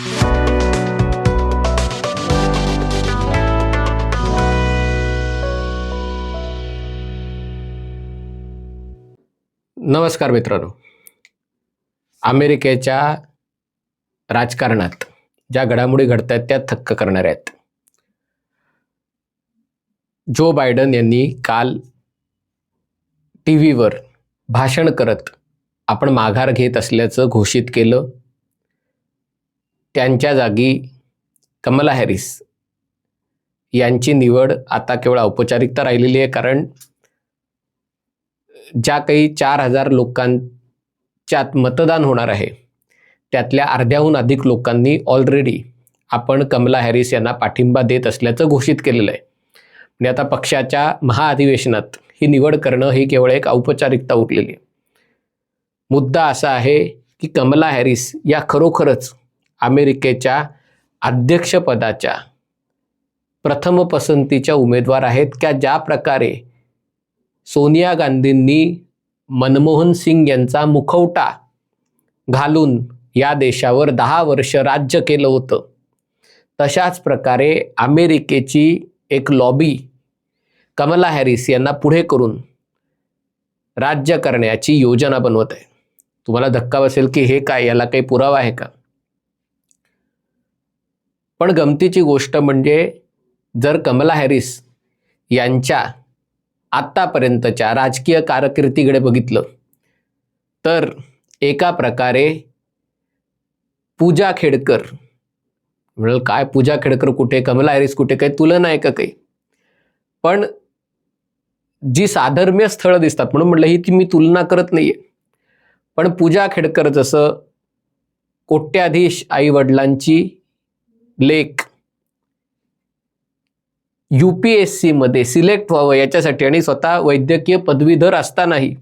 नमस्कार मित्रांनो. अमेरिकेच्या राजकारणात ज्या घडामोडी घडत आहेत त्या थक्क करणाऱ्या आहेत. जो बायडन यांनी काल टी व्हीवर भाषण करत आपण माघार घेत असल्याचं घोषित केलं. त्यांच्या जागी कमला हॅरिस यांची निवड आता केवळ औपचारिकता राहिलेली आहे कारण ज्या काही चार हजार लोकांच्यात मतदान होणार आहे त्यातल्या अर्ध्याहून अधिक लोकांनी ऑलरेडी आपण कमला हॅरिस यांना पाठिंबा देत असल्याचं घोषित केलेलं आहे. म्हणजे आता पक्षाच्या महाअधिवेशनात ही निवड करणं ही केवळ एक औपचारिकता उरलेली आहे. मुद्दा असा आहे की कमला हॅरिस या खरोखरच अमेरिकेच्या अध्यक्षपदाच्या प्रथम पसंतीच्या उमेदवार आहेत. का ज्या प्रकारे सोनिया गांधींनी मनमोहन सिंग यांचा मुखवटा घालून या देशावर दहा वर्ष राज्य केलं होतं तशाच प्रकारे अमेरिकेची एक लॉबी कमला हॅरिस यांना पुढे करून राज्य करण्याची योजना बनवत आहे. तुम्हाला धक्का बसेल की हे काय याला काही पुरावा आहे का? पण गमतीची गोष्ट म्हणजे जर कमला हॅरिस यांच्या आत्तापर्यंतच्या राजकीय कारकिर्दीकडे बघितलं तर एका प्रकारे पूजा खेडकर म्हणाल काय पूजा खेडकर कुठे कमला हॅरिस कुठे काही तुलना आहे का काही? पण जी साधर्म्य स्थळं दिसतात म्हणून म्हटलं ही ती मी तुलना करत नाही आहे पण पूजा खेडकर जसं कोट्याधीश आई वडिलांची लेख यू पी एस सीमध्ये सिलेक्ट व्हावं याच्यासाठी आणि स्वतः वैद्यकीय पदवीधर असतानाही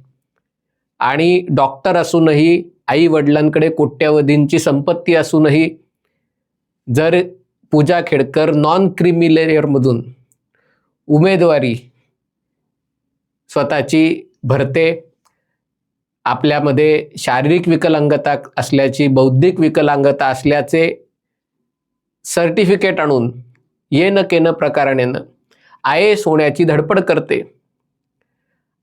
आणि डॉक्टर असूनही आई वडिलांकडे कोट्यावधींची संपत्ती असूनही जर पूजा खेडकर नॉन क्रिमिलेअरमधून उमेदवारी स्वतःची भरते आपल्यामध्ये शारीरिक विकलांगता असल्याची बौद्धिक विकलांगता असल्याचे सर्टिफिकेट आणून ये न केनं प्रकारानेनं आय एस होण्याची धडपड करते.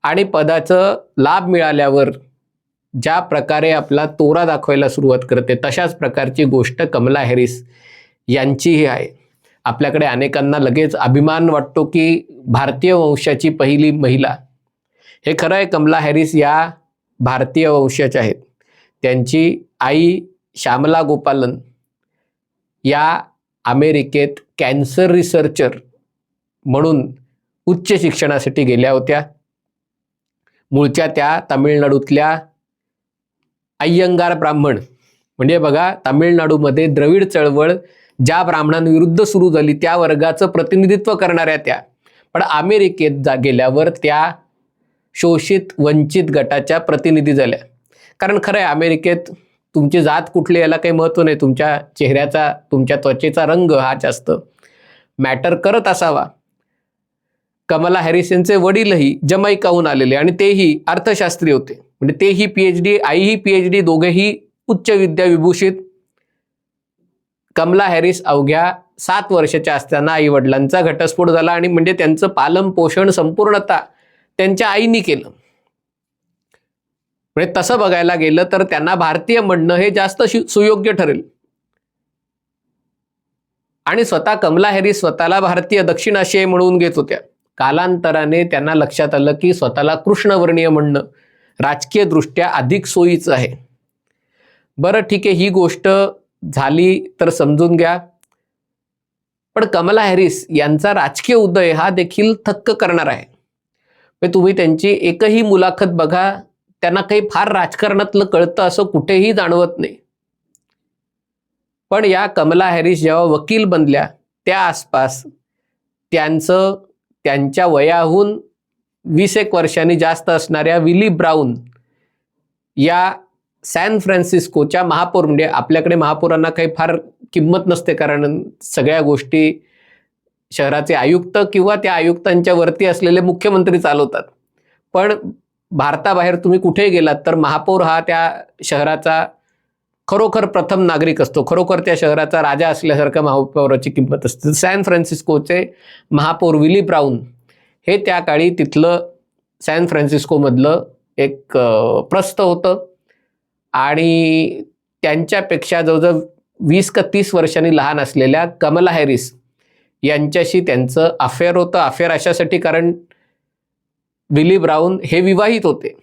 आणि पदाचं लाभ मिळाल्यावर ज्या प्रकारे आपला तोरा दाखवायला सुरुवात करते तशाच प्रकारची गोष्ट कमला हॅरिस यांचीही आहे. आपल्याकडे अनेकांना लगेच अभिमान वाटतो की भारतीय वंशाची पहिली महिला हे खरं आहे कमला हॅरिस या भारतीय वंशाच्या आहेत. त्यांची आई श्यामला गोपालन या अमेरिकेत कॅन्सर रिसर्चर म्हणून उच्च शिक्षणासाठी गेल्या होत्या. मूळच्या त्या तामिळनाडूतल्या अय्यंगार ब्राह्मण. म्हणजे बघा तामिळनाडूमध्ये द्रविड चळवळ ज्या ब्राह्मणांविरुद्ध सुरू झाली त्या वर्गाचं प्रतिनिधित्व करणाऱ्या त्या. पण अमेरिकेत जा गेल्यावर त्या शोषित वंचित गटाच्या प्रतिनिधी झाल्या. कारण खरं आहे अमेरिकेत तुमची जात कुठली याला काही महत्त्व नाही. तुमच्या चेहऱ्याचा तुमच्या त्वचेचा रंग हा जास्त. मॅटर करत असावा. कमला हॅरिस यांचे वडीलही जमैकाहून आलेले आणि तेही अर्थशास्त्री होते. म्हणजे तेही पी एच डी आईही पी एच डी दोघेही उच्च विद्या विभूषित. कमला हॅरिस अवघ्या सात वर्षाच्या असताना आई वडिलांचा घटस्फोट झाला आणि म्हणजे त्यांचं पालन पोषण संपूर्णता त्यांच्या आईनी केलं. म्हणजे तसं बघायला गेलं तर त्यांना भारतीय म्हणणं हे जास्त सुयोग्य ठरेल. आणि स्वतः कमला हॅरिस स्वतःला भारतीय दक्षिण आशियाई म्हणून घेत होत्या. कालांतराने त्यांना लक्षात आलं की स्वतःला कृष्णवर्णीय म्हणणं राजकीय दृष्ट्या अधिक सोयीचं आहे. बरं ठीक आहे ही गोष्ट झाली तर समजून घ्या. पण कमला हॅरिस यांचा राजकीय उदय हा देखील थक्क करणार आहे. म्हणजे तुम्ही त्यांची एकही मुलाखत बघा त्यांना काही फार राजकारणातलं कळतं असं कुठेही जाणवत नाही. पण या कमला हॅरिस जेव्हा वकील बनल्या त्या आसपास त्यांचं त्यांच्या वयाहून वीस एक वर्षांनी जास्त असणाऱ्या विली ब्राऊन या सॅन फ्रान्सिस्कोच्या महापौर म्हणजे आपल्याकडे महापौरांना काही फार किंमत नसते कारण सगळ्या गोष्टी शहराचे आयुक्त किंवा त्या आयुक्तांच्या वरती असलेले मुख्यमंत्री चालवतात. पण भारताबाहेर तुम्ही कुठे गेलात तर महापौर हा त्या शहराचा खरोखर प्रथम नागरिक असतो. खरोखर त्या शहराचा राजा असल्यासारखं महापौराची किंमत असते. सॅन फ्रान्सिस्कोचे महापौर विली ब्राऊन हे त्या काळी तिथलं सॅन फ्रान्सिस्कोमधलं एक प्रस्थ होतं. आणि त्यांच्यापेक्षा जवळजवळ वीस का तीस वर्षांनी लहान असलेल्या कमला हॅरिस यांच्याशी त्यांचं अफेअर होतं. अफेअर अशासाठी कारण विली ब्राऊन हे विवाहित होते.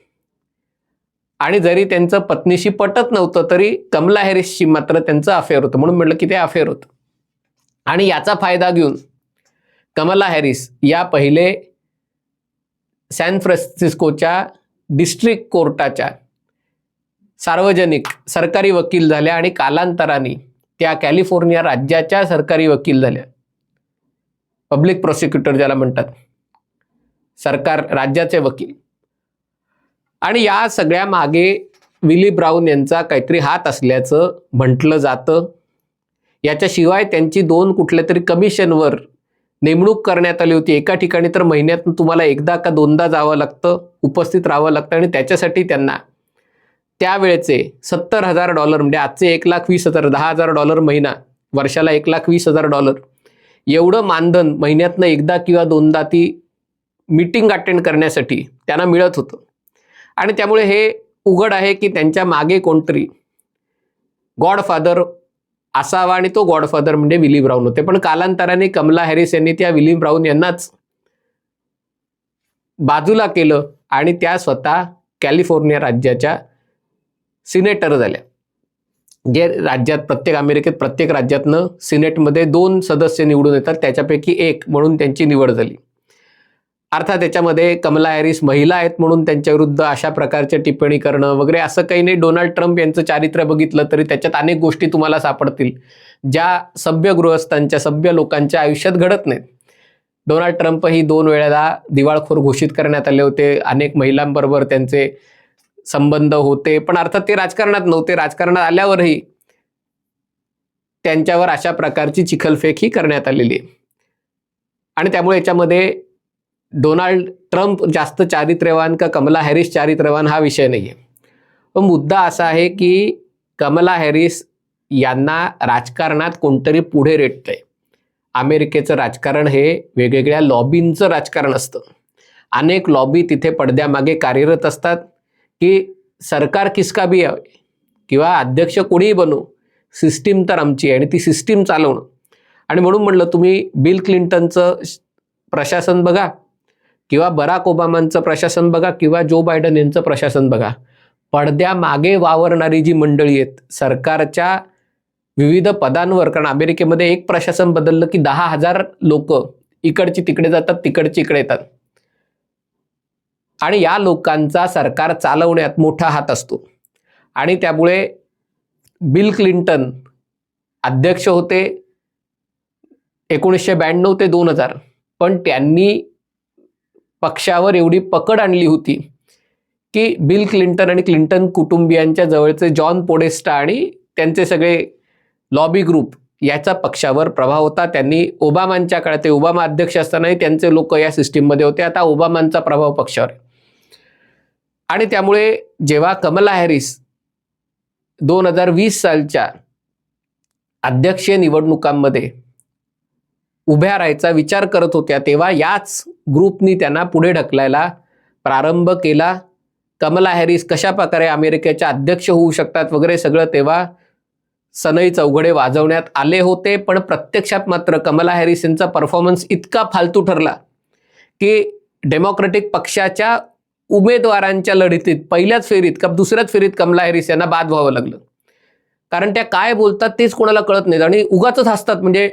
आणि जरी त्यांचं पत्नीशी पटत नव्हतं तरी कमला हॅरिसशी मात्र त्यांचं अफेअर होतं. म्हणून म्हटलं की ते अफेअर होतं. आणि याचा फायदा घेऊन कमला हॅरिस या पहिले सॅन फ्रान्सिस्कोच्या डिस्ट्रिक्ट कोर्टाच्या सार्वजनिक सरकारी वकील झाल्या आणि कालांतराने त्या कॅलिफोर्निया राज्याच्या सरकारी वकील झाल्या. पब्लिक प्रोसिक्युटर ज्याला म्हणतात. सरकार राज्याचे वकील. आणि या सगळ्या मागे विली ब्राऊन यांचा काहीतरी हात असल्याचं म्हटलं जातं. याच्याशिवाय त्यांची दोन कुठल्या तरी कमिशनवर नेमणूक करण्यात आली होती. एका ठिकाणी तर महिन्यातून तुम्हाला एकदा का दोनदा जावं लागतं उपस्थित राहावं लागतं आणि त्याच्यासाठी त्यांना त्यावेळेचे सत्तर हजार डॉलर म्हणजे आजचे एक लाख वीस हजार दहा हजार डॉलर महिना वर्षाला एक लाख वीस हजार डॉलर. एवढं मानधन महिन्यातनं एकदा किंवा दोनदा ती मीटिंग अटेंड करण्यासाठी त्यांना मिळत होतं. आणि त्यामुळे हे उघड आहे की त्यांच्या मागे कोणतरी गॉडफादर असावा आणि तो गॉडफादर म्हणजे विली ब्राऊन होते. पण कालांतराने कमला हॅरिस यांनी त्या विली ब्राऊन यांनाच बाजूला केलं आणि त्या स्वतः कॅलिफोर्निया राज्याच्या सिनेटर झाल्या. जे राज्यात प्रत्येक अमेरिकेत प्रत्येक राज्यातनं सिनेटमध्ये दोन सदस्य निवडून येतात. त्याच्यापैकी एक म्हणून त्यांची निवड झाली. अर्थात त्याच्यामध्ये कमला हॅरिस महिला आहेत म्हणून त्यांच्या विरुद्ध अशा प्रकारच्या टिप्पणी करणं वगैरे असं काही नाही. डोनाल्ड ट्रम्प यांचं चारित्र्य बघितलं तरी त्याच्यात अनेक गोष्टी तुम्हाला सापडतील ज्या सभ्य गृहस्थांच्या सभ्य लोकांच्या आयुष्यात घडत नाहीत. डोनाल्ड ट्रम्प ही दोन वेळेला दिवाळखोर घोषित करण्यात आले होते. अनेक महिलांबरोबर त्यांचे संबंध होते. पण अर्थात ते राजकारणात नव्हते. राजकारणात आल्यावरही त्यांच्यावर अशा प्रकारची चिखलफेक ही करण्यात आलेली आहे. आणि त्यामुळे याच्यामध्ये डोनाल्ड ट्रम्प जास्त चारित्र्यवान का कमला हॅरिस चारित्र्यवान हा विषय नाही आहे पण मुद्दा असा आहे की कमला हॅरिस यांना राजकारणात कोणतरी पुढे रेटतंय. अमेरिकेचं राजकारण हे वेगवेगळ्या लॉबींचं राजकारण असतं. अनेक लॉबी तिथे पडद्यामागे कार्यरत असतात की सरकार किसका बी यावे? किंवा अध्यक्ष कोणीही बनू सिस्टीम तर आमची आहे आणि ती सिस्टीम चालवणं. आणि म्हणून म्हणलं तुम्ही बिल क्लिंटनचं श- प्रशासन बघा किंवा बराक ओबामांचं प्रशासन बघा किंवा जो बायडन यांचं प्रशासन बघा. पडद्यामागे वावरणारी जी मंडळी आहेत सरकारच्या विविध पदांवर कारण अमेरिकेमध्ये एक प्रशासन बदललं की दहा हजार लोक इकडची तिकडे जातात तिकडची इकडे येतात. आणि या लोकांचा सरकार चालवण्यात मोठा हात असतो. आणि त्यामुळे बिल क्लिंटन अध्यक्ष होते एकोणीसशे ब्याण्णव ते दोन हजार. पण त्यांनी पक्षावर एवढी पकड आणली होती की बिल क्लिंटन आणि क्लिंटन कुटुंबियांच्या जवळचे जॉन पोडेस्टा आणि त्यांचे सगळे लॉबी ग्रुप याचा पक्षावर प्रभाव होता. त्यांनी ओबामांच्या काळात ते ओबामा अध्यक्ष असतानाही त्यांचे लोक या सिस्टीममध्ये होते. आता ओबामांचा प्रभाव पक्षावर आणि त्यामुळे जेव्हा कमला हॅरिस दोन हजार वीस सालच्या अध्यक्षीय निवडणुकांमध्ये उभ्या राहायचा विचार करत होत्या तेव्हा याच ग्रुपनी त्यांना पुढे ढकलायला प्रारंभ केला. कमला हॅरिस कशा प्रकारे अमेरिकेच्या अध्यक्ष होऊ शकतात वगैरे सगळं तेव्हा सनई चौघडे वाजवण्यात आले होते पण प्रत्यक्षात मात्र कमला हॅरिस यांचा परफॉर्मन्स इतका फालतू ठरला की डेमोक्रेटिक पक्षाच्या उमेदवारांच्या लढतीत पहिल्याच फेरीत का दुसऱ्याच फेरीत कमला हॅरिस यांना बाद व्हावं लागलं. कारण त्या काय बोलतात तेच कोणाला कळत नाहीत आणि उगाच हसतात म्हणजे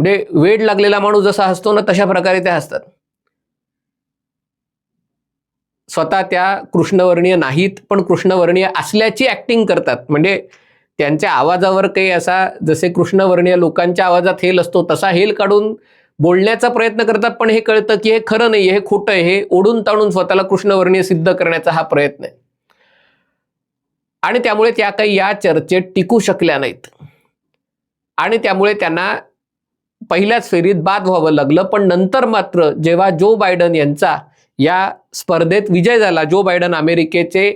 म्हणजे वेड लागलेला माणूस जसा हसतो ना तशा प्रकारे ते हसतात. स्वतः त्या कृष्णवर्णीय नाहीत पण कृष्णवर्णीय असल्याची ऍक्टिंग करतात. म्हणजे त्यांच्या आवाजावर काही असा जसे कृष्णवर्णीय लोकांच्या आवाजात हेल असतो तसा हेल काढून बोलण्याचा प्रयत्न करतात पण हे कळतं की हे खरं नाही हे खोटं आहे हे ओढून ताणून स्वतःला कृष्णवर्णीय सिद्ध करण्याचा हा प्रयत्न आहे. आणि त्यामुळे त्या काही या चर्चेत टिकू शकल्या नाहीत. आणि त्यामुळे त्यांना पहिल्याच फेरीत बाद व्हावं लागलं पण नंतर मात्र जेव्हा जो बायडन यांचा या स्पर्धेत विजय झाला जो बायडन अमेरिकेचे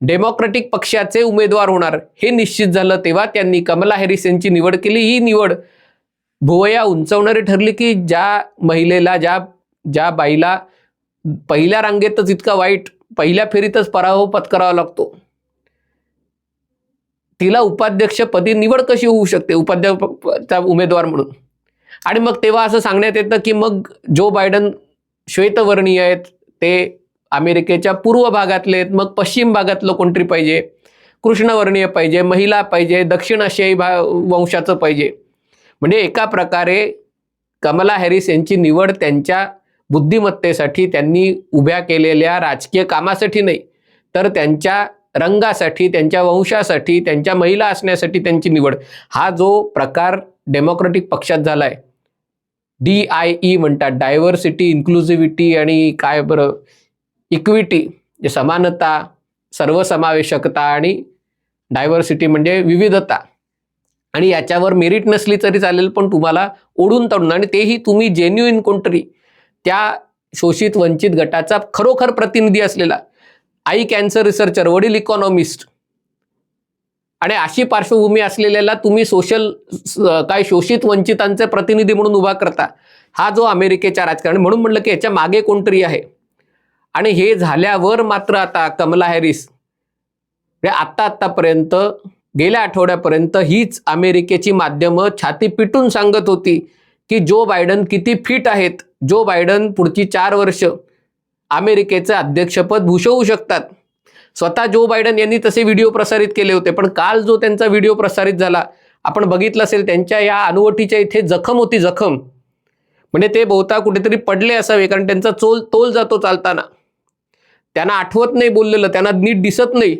डेमोक्रेटिक पक्षाचे उमेदवार होणार हे निश्चित झालं तेव्हा त्यांनी कमला हॅरिस यांची निवड केली. ही निवड भुवया उंचवणारी ठरली की ज्या महिलेला ज्या ज्या बाईला पहिल्या रांगेतच इतका वाईट पहिल्या फेरीतच पराभव पत्करावा लागतो तिला उपाध्यक्षपदी निवड कशी होऊ शकते? उपाध्यक्षचा उमेदवार म्हणून. आणि मग तेव्हा असं सांगण्यात येतं की मग जो बायडन श्वेतवर्णीय आहेत ते अमेरिकेच्या पूर्व भागातले आहेत मग पश्चिम भागातलं कोणतरी पाहिजे? कृष्णवर्णीय पाहिजे महिला पाहिजे दक्षिण आशियाई भा वंशाचं पाहिजे. म्हणजे एका प्रकारे कमला हॅरिस यांची निवड त्यांच्या बुद्धिमत्तेसाठी त्यांनी उभ्या केलेल्या राजकीय कामासाठी नाही तर त्यांच्या रंगासाठी त्यांच्या वंशासाठी त्यांच्या महिला असण्यासाठी त्यांची निवड. हा जो प्रकार डेमोक्रेटिक पक्षात झाला आहे डी आय ई म्हणतात. डायव्हर्सिटी इन्क्लुझिव्हिटी आणि काय बरं? इक्विटी जे समानता सर्वसमावेशकता आणि डायव्हर्सिटी म्हणजे विविधता. आणि याच्यावर मेरिट नसली तरी चालेल पण तुम्हाला ओढून तडून आणि तेही तुम्ही जेन्युइन कोणतरी त्या शोषित वंचित गटाचा खरोखर प्रतिनिधी असलेला. आई कॅन्सर रिसर्चर वडील इकॉनॉमिस्ट आणि अशी पार्श्वभूमी असलेल्याला तुम्ही सोशल काय शोषित वंचितांचे प्रतिनिधी म्हणून उभा करता. हा जो अमेरिकेच्या राजकारण म्हणून म्हटलं की याच्या मागे कोणतरी आहे. आणि हे झाल्यावर मात्र आता कमला हॅरिस म्हणजे आत्ता आत्तापर्यंत गेल्या आठवड्यापर्यंत हीच अमेरिकेची माध्यमं छाती पिटून सांगत होती की जो बायडन किती फिट आहेत जो बायडन पुढची चार वर्ष अमेरिकेचं अध्यक्षपद भूषवू शकतात. स्वतः जो बायडन यांनी तसे व्हिडिओ प्रसारित केले होते पण काल जो त्यांचा व्हिडिओ प्रसारित झाला आपण बघितलं असेल त्यांच्या या अनुवटीच्या इथे जखम होती जखम. म्हणजे ते बहुता कुठेतरी पडले असावे कारण त्यांचा चोल तोल जातो चालताना. त्यांना आठवत नाही बोललेलं त्यांना नीट दिसत नाही.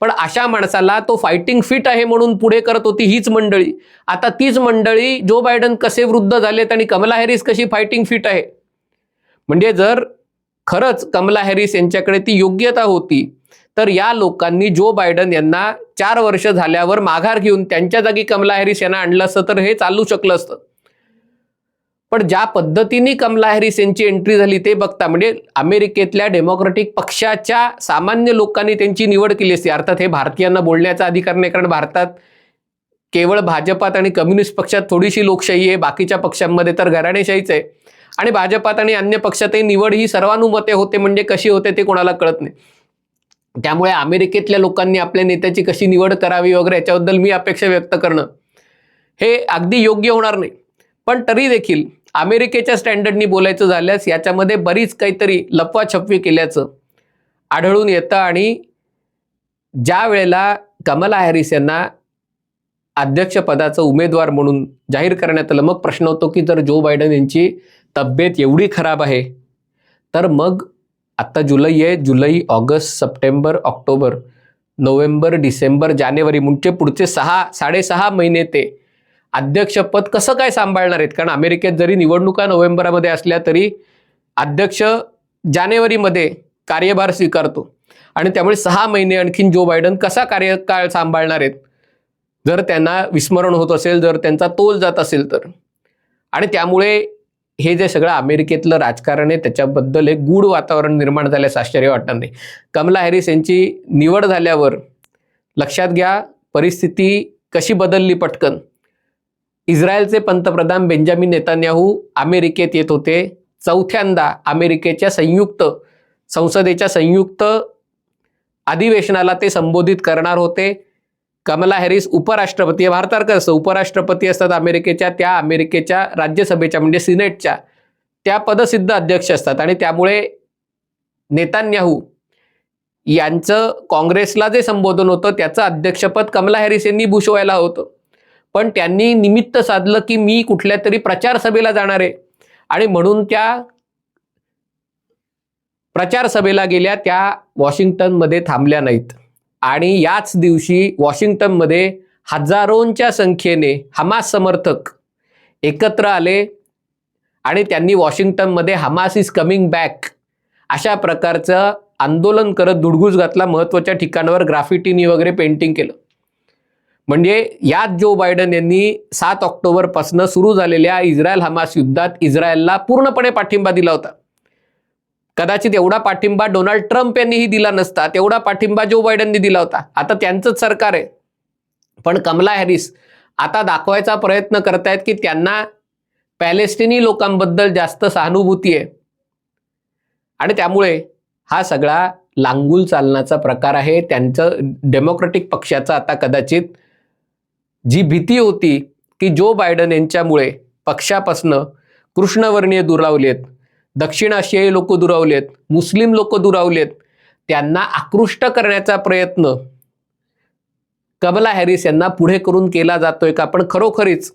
पण अशा माणसाला तो फायटिंग फिट आहे म्हणून पुढे करत होती हीच मंडळी. आता तीच मंडळी जो बायडन कसे वृद्ध झालेत आणि कमला हॅरिस कशी फायटिंग फिट आहे? म्हणजे जर खरंच कमला हॅरिस यांच्याकडे ती योग्यता होती तर या लोकांनी जो बायडन यांना चार वर्ष झाल्यावर माघार घेऊन त्यांच्या जागी कमला हॅरिस यांना आणलं असतं तर हे चालू शकलं असतं. पण ज्या पद्धतीने कमला हॅरिस यांची एंट्री झाली ते बघता म्हणजे अमेरिकेतल्या डेमोक्रेटिक पक्षाच्या सामान्य लोकांनी त्यांची निवड केली असती. अर्थात हे भारतीयांना बोलण्याचा अधिकार नाही कारण भारतात केवळ भाजपात आणि कम्युनिस्ट पक्षात थोडीशी लोकशाही आहे बाकीच्या पक्षांमध्ये तर घराणेशाहीच आहे. आणि भाजपात आणि अन्य पक्षातही निवड ही सर्वानुमते होते म्हणजे कशी होते ते कोणाला कळत नाही. त्यामुळे अमेरिकेतल्या लोकांनी आपल्या नेत्याची कशी निवड करावी वगैरे याच्याबद्दल मी अपेक्षा व्यक्त करणं हे अगदी योग्य होणार नाही. पण तरी देखील अमेरिकेच्या स्टँडर्डनी बोलायचं झाल्यास याच्यामध्ये बरीच काहीतरी लपवाछपवी केल्याचं आढळून येतं आणि ज्या वेळेला कमला हॅरिस यांना अध्यक्षपदाचं उमेदवार म्हणून जाहीर करण्यात आलं मग प्रश्न होतो की जर जो बायडन यांची तब्येत एवढी खराब आहे तर मग आत्ता जुलै आहे जुलै ऑगस्ट सप्टेंबर ऑक्टोबर नोव्हेंबर डिसेंबर जानेवारी म्हणजे पुढचे सहा साडेसहा महिने ते. अध्यक्षपद कसं काय सांभाळणार आहेत? कारण अमेरिकेत जरी निवडणुका नोव्हेंबरमध्ये असल्या तरी अध्यक्ष जानेवारीमध्ये कार्यभार स्वीकारतो. आणि त्यामुळे सहा महिने आणखीन जो बायडन कसा कार्यकाळ सांभाळणार आहेत? जर त्यांना विस्मरण होत असेल जर त्यांचा तोल जात असेल तर. आणि त्यामुळे हे जे सगळं अमेरिकेतलं राजकारण आहे त्याच्याबद्दल एक गूढ वातावरण निर्माण झाल्यास आश्चर्य वाटणार नाही. कमला हॅरिस यांची निवड झाल्यावर लक्षात घ्या परिस्थिती कशी बदलली पटकन. इस्रायलचे पंतप्रधान बेंजामिन नेतान्याहू अमेरिकेत येत होते. चौथ्यांदा अमेरिकेच्या संयुक्त संसदेच्या संयुक्त अधिवेशनाला ते संबोधित करणार होते. कमला हॅरिस उपराष्ट्रपती. भारतासारखं असतं उपराष्ट्रपती असतात अमेरिकेच्या त्या अमेरिकेच्या राज्यसभेच्या म्हणजे सिनेटच्या. त्या पदसिद्ध अध्यक्ष असतात आणि त्यामुळे नेतान्याहू यांचं काँग्रेसला जे संबोधन होतं त्याचं अध्यक्षपद कमला हॅरिस यांनी भूषवायला होतं. पण त्यांनी निमित्त साधलं की मी कुठल्या तरी प्रचार सभेला जाणार आहे. आणि म्हणून त्या प्रचार सभेला गेल्या त्या वॉशिंग्टनमध्ये थांबल्या नाहीत. आणि याच दिवशी वॉशिंग्टनमध्ये हजारोंच्या संख्येने हमास समर्थक एकत्र आले आणि त्यांनी वॉशिंग्टनमध्ये हमास इज कमिंग बॅक अशा प्रकारचं आंदोलन करत दुडगूस घातला महत्त्वाच्या ठिकाणावर ग्राफिटीनी वगैरे पेंटिंग केलं. म्हणजे यात जो बायडन यांनी सात ऑक्टोबरपासून सुरू झालेल्या इस्रायल हमास युद्धात इस्रायलला पूर्णपणे पाठिंबा दिला होता. कदाचित एवढा पाठिंबा डोनाल्ड ट्रम्प यांनीही दिला नसता तेवढा पाठिंबा जो बायडननी दिला होता. आता त्यांचंच सरकार आहे. पण कमला हॅरिस आता दाखवायचा प्रयत्न करतायत की त्यांना पॅलेस्टिनी लोकांबद्दल जास्त सहानुभूती आहे. आणि त्यामुळे हा सगळा लांगूल चालण्याचा प्रकार आहे. त्यांचं डेमोक्रेटिक पक्षाचा आता कदाचित जी भीती होती की जो बायडन यांच्यामुळे पक्षापासनं कृष्णवर्णीय दुरावलेत दक्षिण आशियाई लोक दुरावलेत मुस्लिम लोक दुरावलेत. त्यांना आकृष्ट करण्याचा प्रयत्न कमला हॅरिस यांना पुढे करून केला जातोय का? पण खरोखरीच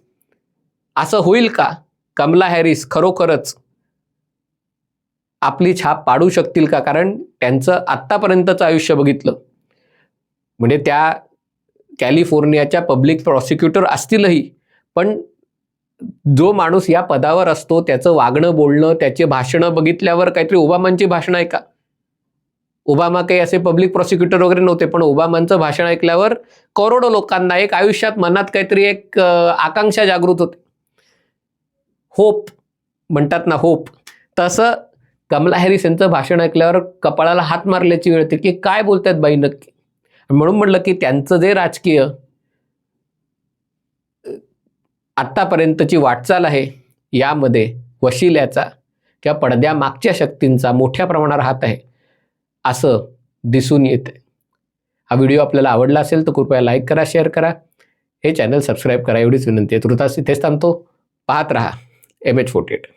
असं होईल का? कमला हॅरिस खरोखरच आपली छाप पाडू शकतील का? कारण त्यांचं आत्तापर्यंतचं आयुष्य बघितलं. म्हणजे त्या कॅलिफोर्नियाच्या पब्लिक प्रॉसिक्युटर असतीलही पण जो माणूस या पदावर असतो त्याचं वागणं बोलणं त्याचे भाषणं बघितल्यावर काहीतरी ओबामांची भाषणं ऐका ओबामा काही असे पब्लिक प्रॉसिक्युटर वगैरे नव्हते पण ओबामांचं भाषण ऐकल्यावर करोडो लोकांना एक आयुष्यात मनात काहीतरी एक आकांक्षा जागृत होते. होप म्हणतात ना होप. तसं कमला हॅरिस यांचं भाषण ऐकल्यावर कपाळाला हात मारल्याची वेळ येते की काय बोलतायत बाई नक्की? म्हणून म्हटलं की त्यांचं जे राजकीय आत्तापर्यंतची वाटचाल आहे यामध्ये वशिल्याचा किंवा पडद्यामागच्या शक्तींचा मोठ्या प्रमाणावर हात आहे असं दिसून येते हा व्हिडिओ आपल्याला आवडला असेल तर कृपया लाईक करा शेअर करा. हे चॅनल सबस्क्राईब करा एवढीच विनंती आहे. तृतास इथेच थांबतो. पाहत राहा. M H forty eight